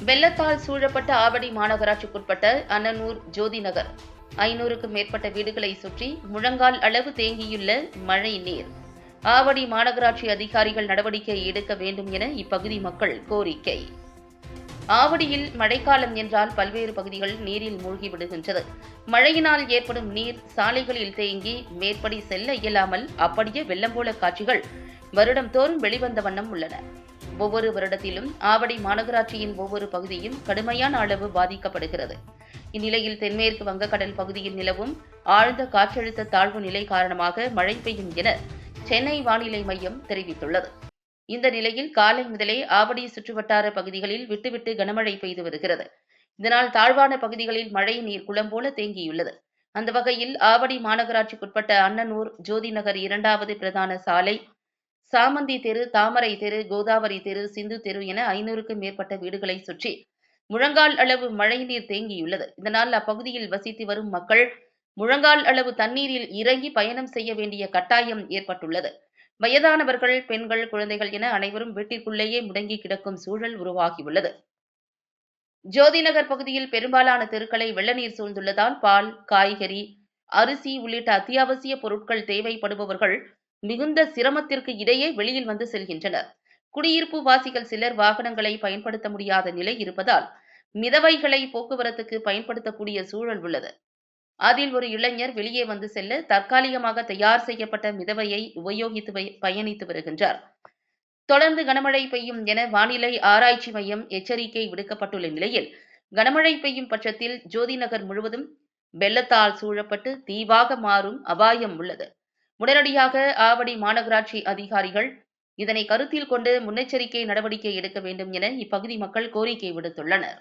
வெள்ளத்தால் சூழப்பட்ட ஆவடி மாநகராட்சிக்குட்பட்ட அன்னனூர் ஜோதி நகர். ஐநூறுக்கும் மேற்பட்ட வீடுகளை சுற்றி முழங்கால் அளவு தேங்கியுள்ள மழை நீர். ஆவடி மாநகராட்சி அதிகாரிகள் நடவடிக்கை எடுக்க வேண்டும் என இப்பகுதி மக்கள் கோரிக்கை. ஆவடியில் மழைக்காலம் என்றால் பல்வேறு பகுதிகள் நீரில் மூழ்கி விடுகின்றது. மழையினால் ஏற்படும் நீர் சாலைகளில் தேங்கி மேற்படி செல்ல இயலாமல் அப்படியே வெள்ளம் போல காட்சிகள் வருடம் தோறும் வெளிவந்த வண்ணம் உள்ளன. ஒவ்வொரு வருடத்திலும் ஆவடி மாநகராட்சியின் ஒவ்வொரு பகுதியும் கடுமையான அளவு பாதிக்கப்படுகிறது. இந்நிலையில் தென்மேற்கு வங்கக்கடல் பகுதியில் நிலவும் ஆழ்ந்த காற்றழுத்த தாழ்வு நிலை காரணமாக மழை பெய்யும் என சென்னை வானிலை மையம் தெரிவித்துள்ளது. இந்த நிலையில் காலை முதலே ஆவடி சுற்றுவட்டார பகுதிகளில் விட்டுவிட்டு கனமழை பெய்து வருகிறது. இதனால் தாழ்வான பகுதிகளில் மழை நீர் குளம் போல தேங்கியுள்ளது. அந்த வகையில் ஆவடி மாநகராட்சிக்குட்பட்ட அன்னனூர் ஜோதி நகர் இரண்டாவது பிரதான சாலை சாமந்தி தெரு தாமரை தெரு கோதாவரி தெரு சிந்து தெரு என ஐநூறுக்கும் மேற்பட்ட வீடுகளை சுற்றி முழங்கால் அளவு மழைநீர் தேங்கியுள்ளது. இதனால் அப்பகுதியில் வசித்து வரும் மக்கள் முழங்கால் அளவு தண்ணீரில் இறங்கி பயணம் செய்ய வேண்டிய கட்டாயம் ஏற்பட்டுள்ளது. வயதானவர்கள் பெண்கள் குழந்தைகள் என அனைவரும் வீட்டிற்குள்ளேயே முடங்கி கிடக்கும் சூழல் உருவாகியுள்ளது. ஜோதிநகர் பகுதியில் பெரும்பாலான தெருக்களை வெள்ளநீர் சூழ்ந்துள்ளதால் பால் காய்கறி அரிசி உள்ளிட்ட அத்தியாவசிய பொருட்கள் தேவைப்படுபவர்கள் மிகுந்த சிரமத்திற்கு இடையே வெளியில் வந்து செல்கின்றனர். குடியிருப்பு வாசிகள் சிலர் வாகனங்களை பயன்படுத்த முடியாத நிலை இருப்பதால் மிதவைகளை போக்குவரத்துக்கு பயன்படுத்தக்கூடிய சூழல் உள்ளது. அதில் ஒரு இளைஞர் வெளியே வந்து செல்ல தற்காலிகமாக தயார் செய்யப்பட்ட மிதவையை உபயோகித்து வை- பயணித்து வருகின்றார். தொடர்ந்து கனமழை பெய்யும் என வானிலை ஆராய்ச்சி மையம் எச்சரிக்கை விடுக்கப்பட்டுள்ள நிலையில் கனமழை பெய்யும் பட்சத்தில் ஜோதி நகர் முழுவதும் வெள்ளத்தால் சூழப்பட்டு தீவாக மாறும் அபாயம் உள்ளது. உடனடியாக ஆவடி மாநகராட்சி அதிகாரிகள் இதனை கருத்தில் கொண்டு முன்னெச்சரிக்கை நடவடிக்கை எடுக்க வேண்டும் என இப்பகுதி மக்கள் கோரிக்கை விடுத்துள்ளனர்.